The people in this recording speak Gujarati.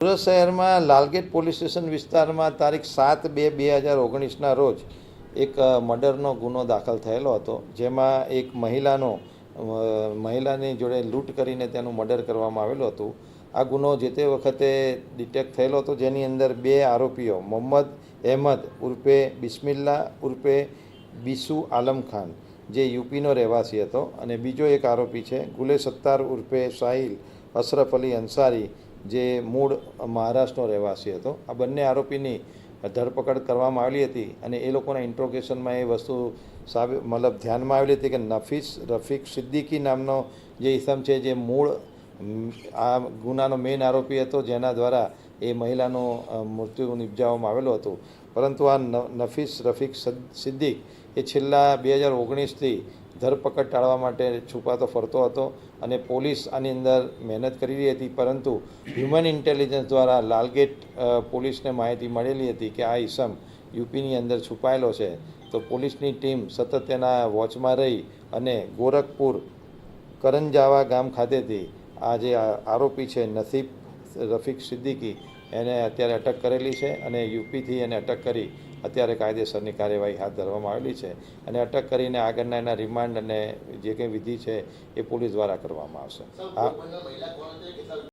સુરત શહેરમાં લાલગેટ પોલીસ સ્ટેશન વિસ્તારમાં તારીખ સાત બે બે હજાર ઓગણીસના રોજ એક મર્ડરનો ગુનો દાખલ થયેલો હતો, જેમાં એક મહિલાનો મહિલાની જોડે લૂંટ કરીને તેનું મર્ડર કરવામાં આવેલું હતું. આ ગુનો જે તે વખતે ડિટેક્ટ થયેલો હતો, જેની અંદર બે આરોપીઓ, મોહમ્મદ અહેમદ ઉર્ફે બિસ્મિલ્લા ઉર્ફે બિસુ આલમ ખાન, જે યુપીનો રહેવાસી હતો, અને બીજો એક આરોપી છે ગુલે સત્તાર ઉર્ફે સાહિલ અશરફ અલી અંસારી જે મૂળ મહારાષ્ટ્રનો રહેવાસી હતો. આ બંને આરોપીની ધરપકડ કરવામાં આવેલી હતી અને એ લોકોના ઇન્ટ્રોગેશનમાં એ વસ્તુ સાબ મતલબ ધ્યાનમાં આવેલી હતી કે નફીસ રફીક સિદ્દીકી નામનો જે ઇસમ છે, જે મૂળ, આ ગુનાનો મેઇન આરોપી હતો, જેના દ્વારા એ મહિલાનું મૃત્યુ નિપજાવવામાં આવેલું હતું. પરંતુ આ નફીસ રફીક સદ- સિદ્દીક એ છેલ્લા બે હજાર ઓગણીસથી ધરપકડ ટાળવા માટે છુપાતો, ફરતો હતો અને પોલીસ આની અંદર મહેનત કરી રહી હતી. પરંતુ હ્યુમન ઇન્ટેલિજન્સ દ્વારા લાલગેટ પોલીસને માહિતી મળેલી હતી કે આ ઈસમ યુપીની અંદર છુપાયેલો છે. તો પોલીસની ટીમ સતત તેના વોચમાં રહી અને ગોરખપુર કરંજાવા ગામ ખાતેથી આ જે આરોપી છે નસીબ રફીક સિદ્દીકી એને અત્યારે અટક કરેલી છે અને યુપીથી એને અટક કરી અત્યારે કાયદેસરની કાર્યવાહી હાથ ધરવામાં આવેલી છે અને અટક કરીને આગળના એના રિમાન્ડ અને જે કંઈ વિધિ છે એ પોલીસ દ્વારા કરવામાં આવશે.